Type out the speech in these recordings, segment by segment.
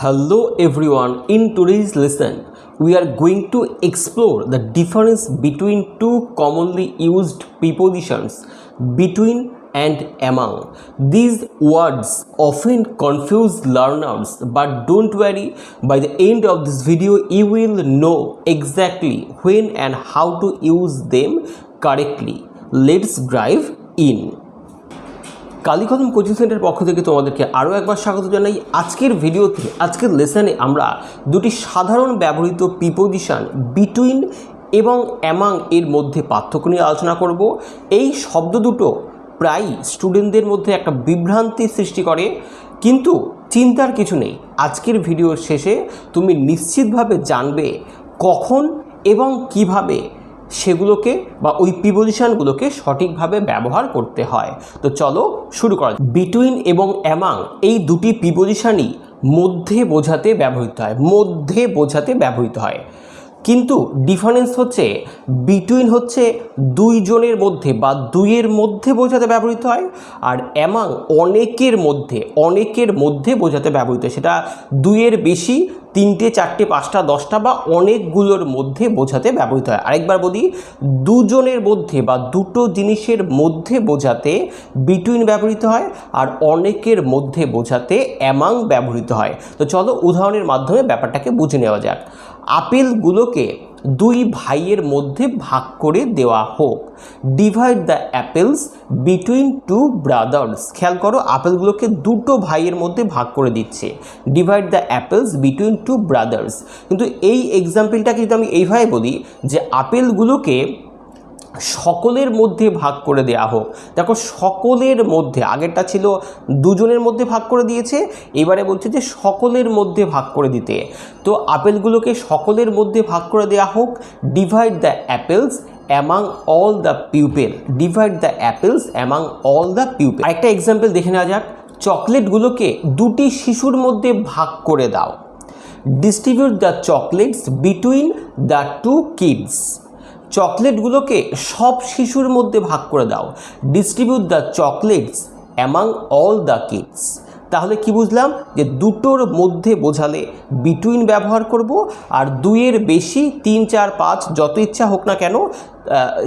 Hello everyone, in today's lesson we are going to explore the difference between two commonly used prepositions between and among. These words often confuse learners but don't worry by the end of this video you will know exactly when and how to use them correctly. Let's dive in. Kalikadam coaching centre পক্ষ থেকে তোমাদেরকে আরও একবার স্বাগত জানাই। আজকের ভিডিওতে, আজকের লেসনে আমরা দুটি সাধারণ ব্যবহৃত প্রিপোজিশন বিটুইন এবং অ্যামাং এর মধ্যে পার্থক্য নিয়ে আলোচনা করব। এই শব্দ দুটো প্রায়ই স্টুডেন্টদের মধ্যে একটা বিভ্রান্তি সৃষ্টি করে। কিন্তু চিন্তার কিছু নেই, আজকের ভিডিওর শেষে তুমি নিশ্চিতভাবে জানবে কখন এবং কীভাবে সেগুলোকে বা ওই প্রিপোজিশনগুলোকে সঠিকভাবে ব্যবহার করতে হয়। তো চলো শুরু করা বিটুইন এবং অ্যামাং এই দুটি প্রিপোজিশনই মধ্যে বোঝাতে ব্যবহৃত হয়, মধ্যে বোঝাতে ব্যবহৃত হয়। কিন্তু ডিফারেন্স হচ্ছে বিটুইন হচ্ছে দুইজনের মধ্যে বা দুইয়ের মধ্যে বোঝাতে ব্যবহৃত হয় আর অ্যামাং অনেকের মধ্যে অনেকের মধ্যে বোঝাতে ব্যবহৃত সেটা দুইয়ের বেশি, তিনটে, চারটে, পাঁচটা, দশটা বা অনেকগুলোর মধ্যে বোঝাতে ব্যবহৃত হয়। আরেকবার বলি, দুজনের মধ্যে বা দুটো জিনিসের মধ্যে বোঝাতে বিটুইন ব্যবহৃত হয় আর অনেকের মধ্যে বোঝাতে অ্যামাং ব্যবহৃত হয়। তো চলো উদাহরণের মাধ্যমে ব্যাপারটাকে বুঝে নেওয়া যাক। আপেলগুলোকে দুই ভাইয়ের মধ্যে ভাগ করে দেওয়া হোক। Divide the apples between two brothers খেয়াল করো, আপেলগুলোকে দুটো ভাইয়ের মধ্যে ভাগ করে দিচ্ছে। Divide the apples between two brothers কিন্তু এই এক্সাম্পলটাকে যদি আমি এইভাবে বলি, যে আপেলগুলোকে সকলের মধ্যে ভাগ করে দেওয়া হোক। দেখো, সকলের মধ্যে, আগেরটা ছিল দুজনের মধ্যে ভাগ করে দিয়েছে, এবারে বলছে যে সকলের মধ্যে ভাগ করে দিতে। তো আপেলগুলোকে সকলের মধ্যে ভাগ করে দেওয়া হোক। Divide the apples among all the people divide the apples among all the people একটা এক্সাম্পল দেখে নেওয়া যাক। চকলেটগুলোকে দুটি শিশুর মধ্যে ভাগ করে দাও। Distribute the chocolates between the two kids চকলেটগুলোকে সব শিশুর মধ্যে ভাগ করে দাও। Distribute the chocolates among all the kids তাহলে কি বুঝলাম? যে দুটোর মধ্যে বোঝালে বিটুইন ব্যবহার করব, আর দুইয়ের বেশি তিন, চার, পাঁচ, যত ইচ্ছা হোক না কেন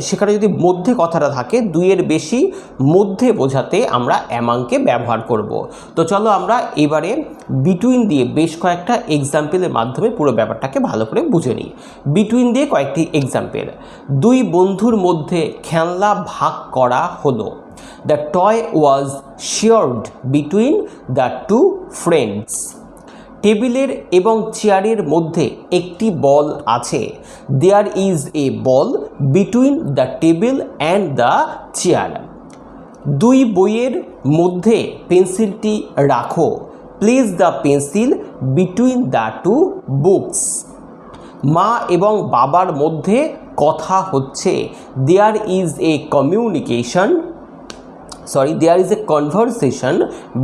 সেখানে যদি মধ্যে কথাটা থাকে, দুইয়ের বেশি মধ্যে বোঝাতে আমরা অ্যামাংকে ব্যবহার করব। তো চলো আমরা এবারে বিটুইন দিয়ে বেশ কয়েকটা এক্সাম্পলের মাধ্যমে পুরো ব্যাপারটাকে ভালো করে বুঝে নিই। বিটুইন দিয়ে কয়েকটি এক্সাম্পল দুই বন্ধুর মধ্যে খেলনা ভাগ করা হলো। The toy was shared between the two friends টেবিলের এবং চেয়ারের মধ্যে একটি বল আছে। There is a ball between the table and the chair দুই বইয়ের মধ্যে পেন্সিলটি রাখো। Place the pencil between the two books মা এবং বাবার মধ্যে কথা হচ্ছে। There is a communication sorry there is a conversation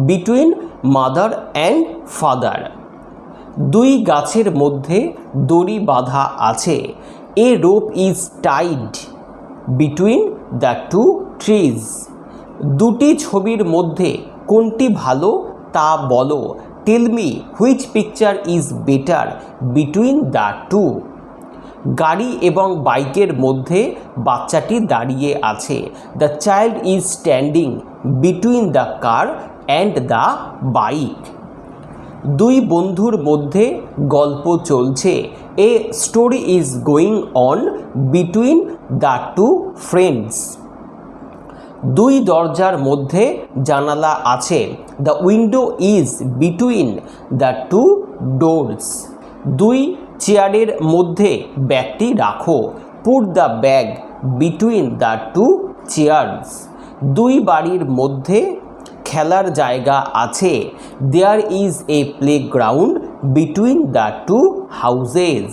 between mother and father দুই গাছের মধ্যে দড়ি বাঁধা আছে। A rope is tied between the two trees দুটি ছবির মধ্যে কোনটি ভালো তা বলো। Tell me which picture is better between the two গাড়ি এবং বাইকের মধ্যে বাচ্চাটি দাঁড়িয়ে আছে। The child is standing between the car and the bike দুই বন্ধুর মধ্যে গল্প চলছে। A story is going on between the two friends দুই দরজার মধ্যে জানালা আছে। The window is between the two doors দুই চেয়ারের মধ্যে ব্যাগটি রাখো। Put the bag between the two chairs দুই বাড়ির মধ্যে খেলার জায়গা আছে। There is a play ground between the two houses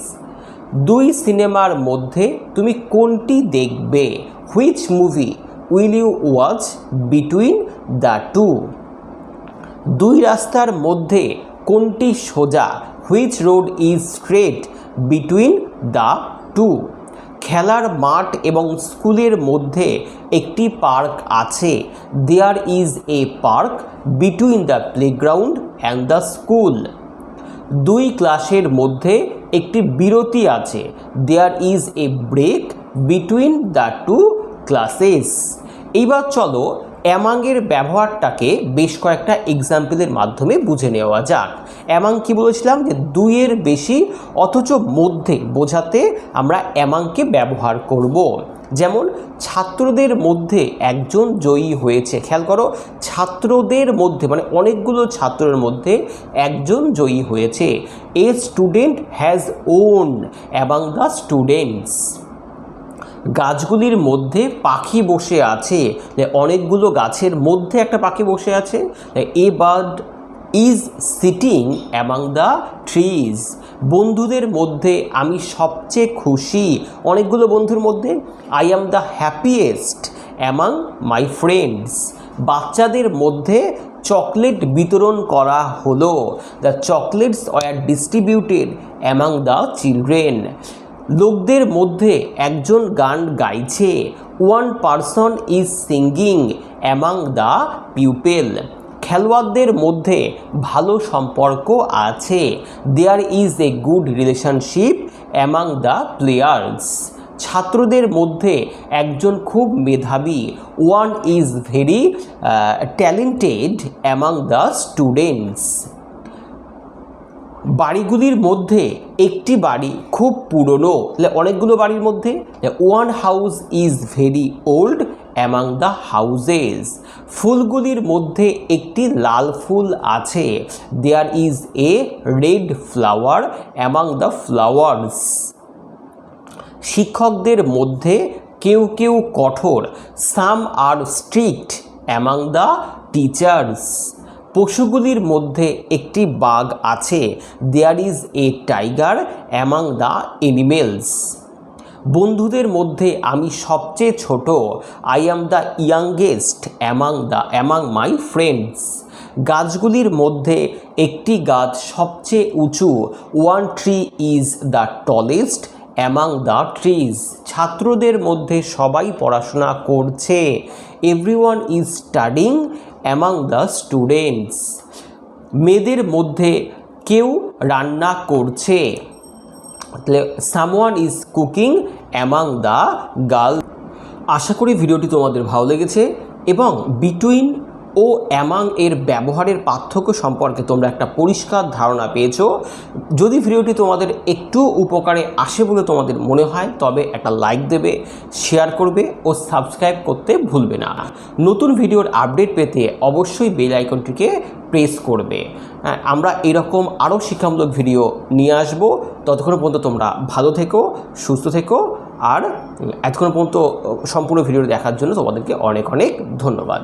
দুই সিনেমার মধ্যে তুমি কোনটি দেখবে? Which movie will you watch between the two দুই রাস্তার মধ্যে কোনটি সোজা? Which road is straight between the two খেলার মাঠ এবং স্কুলের মধ্যে একটি পার্ক আছে। There is a park between the playground and the school দুই ক্লাসের মধ্যে একটি বিরতি আছে। There is a break between the two classes এইবার চলো অ্যামাংয়ের ব্যবহারটাকে বেশ কয়েকটা এক্সাম্পলের মাধ্যমে বুঝে নেওয়া যাক। অ্যামাং কি বলেছিলাম? যে দুইয়ের বেশি অথচ মধ্যে বোঝাতে আমরা অ্যামাংকে ব্যবহার করব। যেমন, ছাত্রদের মধ্যে একজন জয়ী হয়েছে। খেয়াল করো, ছাত্রদের মধ্যে মানে অনেকগুলো ছাত্রের মধ্যে একজন জয়ী হয়েছে। এ স্টুডেন্ট হ্যাজ ওন অ্যাবাং দ্য স্টুডেন্টস গাছগুলির মধ্যে পাখি বসে আছে। অনেকগুলো গাছের মধ্যে একটা পাখি বসে আছে। A bird is sitting among the trees. বন্ধুদের মধ্যে আমি সবচেয়ে খুশি। অনেকগুলো বন্ধুর মধ্যে I am the happiest among my friends. বাচ্চাদের মধ্যে চকলেট বিতরণ করা হলো। The chocolates were distributed among the children. লোকদের মধ্যে একজন গান গাইছে one person is singing among the people খেলোয়াড়দের মধ্যে ভালো সম্পর্ক আছে। There is a good relationship among the players ছাত্রদের মধ্যে একজন খুব মেধাবী one is very talented among the students বাড়িগুলির মধ্যে একটি বাড়ি খুব পুরনো তাহলে অনেকগুলো বাড়ির মধ্যে one house is very old among the houses ফুলগুলির মধ্যে একটি লাল ফুল আছে। There is a red flower among the flowers শিক্ষকদের মধ্যে কেউ কেউ কঠোর some are strict among the teachers পশুগুলির মধ্যে একটি বাঘ আছে। There is a tiger among the animals বন্ধুদের মধ্যে আমি সবচেয়ে ছোট। I am the youngest among the among my friends গাছগুলির মধ্যে একটি গাছ সবচেয়ে উঁচু। One tree is the tallest among the trees ছাত্রদের মধ্যে সবাই পড়াশোনা করছে। Everyone is studying among the students মেয়েদের মধ্যে কেউ রান্না করছে। তাহলে someone is cooking among the girl আশা করি ভিডিওটি তোমাদের ভালো লেগেছে এবং বিটুইন ও অ্যামাং এর ব্যবহারের পার্থক্য সম্পর্কে তোমরা একটা পরিষ্কার ধারণা পেয়েছ। যদি ভিডিওটি তোমাদের একটু উপকারে আসে বলে তোমাদের মনে হয় তবে একটা লাইক দেবে শেয়ার করবে ও সাবস্ক্রাইব করতে ভুলবে না। নতুন ভিডিওর আপডেট পেতে অবশ্যই বেল আইকনটিকে প্রেস করবে। হ্যাঁ, আমরা এরকম আরও শিক্ষামূলক ভিডিও নিয়ে আসব। ততক্ষণ পর্যন্ত তোমরা ভালো থেকো সুস্থ থেকো আর এতক্ষণ পর্যন্ত সম্পূর্ণ ভিডিও দেখার জন্য তোমাদেরকে অনেক অনেক ধন্যবাদ।